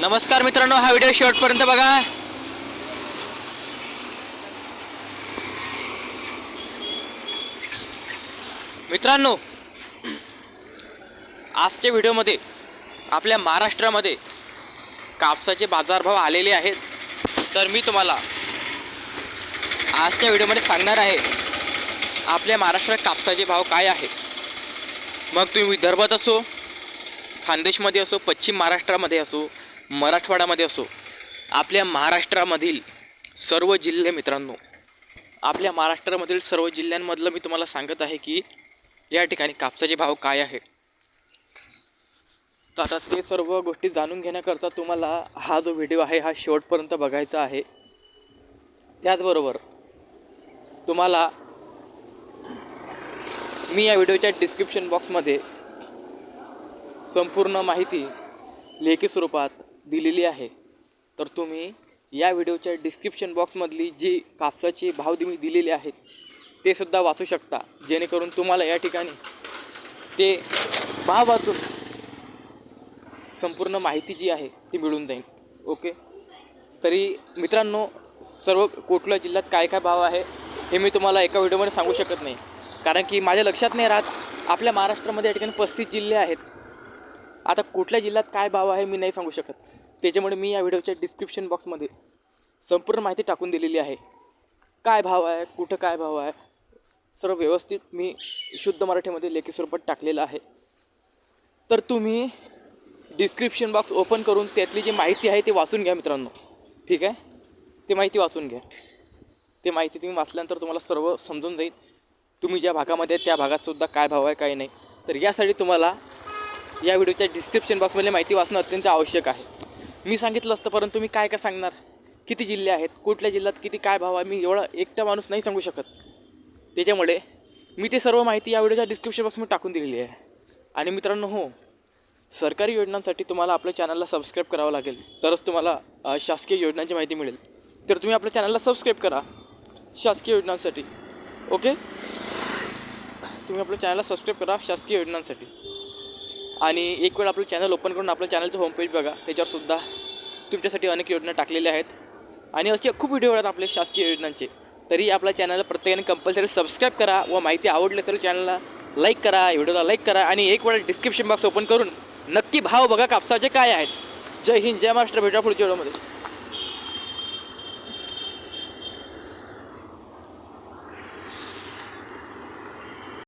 नमस्कार मित्रांनो हा व्हिडिओ शेवटपर्यंत बघा. मित्रांनो आजच्या व्हिडिओमध्ये आपल्या महाराष्ट्रामध्ये कापसाचे बाजारभाव आलेले आहेत. तर मी तुम्हाला आजच्या व्हिडिओमध्ये सांगणार आहे आपल्या महाराष्ट्रात कापसाचे भाव काय आहेत मग तुम्ही विदर्भात असो खानदेशमध्ये असो पश्चिम महाराष्ट्रामध्ये असो मराठवाड्यामध्ये असो आपल्या महाराष्ट्रामधील सर्व जिल्हे मित्रांनो आपल्या महाराष्ट्रामधील सर्व जिल्ह्यांमधलं मी तुम्हाला सांगत आहे की या ठिकाणी कापसाचे भाव काय आहे. तर आता ते सर्व गोष्टी जाणून घेण्याकरता तुम्हाला हा जो व्हिडिओ आहे हा शेवटपर्यंत बघायचा आहे. त्याचबरोबर तुम्हाला मी या व्हिडिओच्या डिस्क्रिप्शन बॉक्समध्ये संपूर्ण माहिती लेखी स्वरूपात दिलेली आहे. तर तुम्ही या व्हिडिओच्या डिस्क्रिप्शन बॉक्समधली जी कापसाचे भाव तुम्ही दिलेले आहेत ते सुद्धा वाचू शकता. जेणेकरून तुम्हाला या ठिकाणी ते भाव वाचून संपूर्ण माहिती जी आहे ती मिळून जाईल. ओके? तरी मित्रांनो सर्व कुठल्या जिल्ह्यात काय काय भाव आहे हे मी तुम्हाला एका व्हिडिओमध्ये सांगू शकत नाही. कारण की माझ्या लक्षात नाही राहत. आपल्या महाराष्ट्रामध्ये या ठिकाणी पस्तीस जिल्हे आहेत. आता कुठल्या जिल्ह्यात काय भाव आहे मी नाही सांगू शकत. त्याच्यामुळे मी या व्हिडिओच्या डिस्क्रिप्शन बॉक्समध्ये संपूर्ण माहिती टाकून दिलेली आहे. काय भाव आहे कुठं काय भाव आहे सर्व व्यवस्थित मी शुद्ध मराठीमध्ये लेखी स्वरूपात टाकलेलं आहे. तर तुम्ही डिस्क्रिप्शन बॉक्स ओपन करून त्यातली जी माहिती आहे ती वाचून घ्या मित्रांनो. ठीक आहे? ते माहिती वाचून घ्या. ते माहिती तुम्ही वाचल्यानंतर तुम्हाला सर्व समजून जाईल. तुम्ही ज्या भागामध्ये त्या भागातसुद्धा काय भाव आहे काय नाही. तर यासाठी तुम्हाला या व्हिडिओच्या डिस्क्रिप्शन बॉक्समध्ये माहिती वाचणं अत्यंत आवश्यक आहे. मी सांगितलं असतं परंतु मी काय काय सांगणार? किती जिल्हे आहेत? कुठल्या जिल्ह्यात किती काय भाव आहे? मी एवढा एकटा माणूस नाही सांगू शकत. त्याच्यामुळे मी ते सर्व माहिती या व्हिडिओच्या डिस्क्रिप्शन बॉक्समध्ये टाकून दिलेली आहे. आणि मित्रांनो हो सरकारी योजनांसाठी तुम्हाला आपल्या चॅनलला सबस्क्राईब करावं लागेल. तरच तुम्हाला शासकीय योजनांची माहिती मिळेल. तर तुम्ही आपल्या चॅनलला सबस्क्राईब करा शासकीय योजनांसाठी. ओके? तुम्ही आपल्या चॅनलला सबस्क्राईब करा शासकीय योजनांसाठी. आणि एक वेळ आपलं चॅनल ओपन करून आपलं चॅनलचं होमपेज बघा. त्याच्यावरसुद्धा तुमच्यासाठी अनेक योजना टाकलेल्या आहेत. आणि असे खूप व्हिडिओ आहेत आपले शासकीय योजनांचे. तरी आपल्या चॅनलला प्रत्येकाने कंपल्सरी सबस्क्राईब करा व माहिती आवडली तर चॅनलला लाईक करा व्हिडिओला लाईक करा आणि एक वेळा डिस्क्रिप्शन बॉक्स ओपन करून नक्की भाव बघा कापसाचे काय आहेत. जय हिंद जय महाराष्ट्र भेटा पुढच्या व्हिडिओमध्ये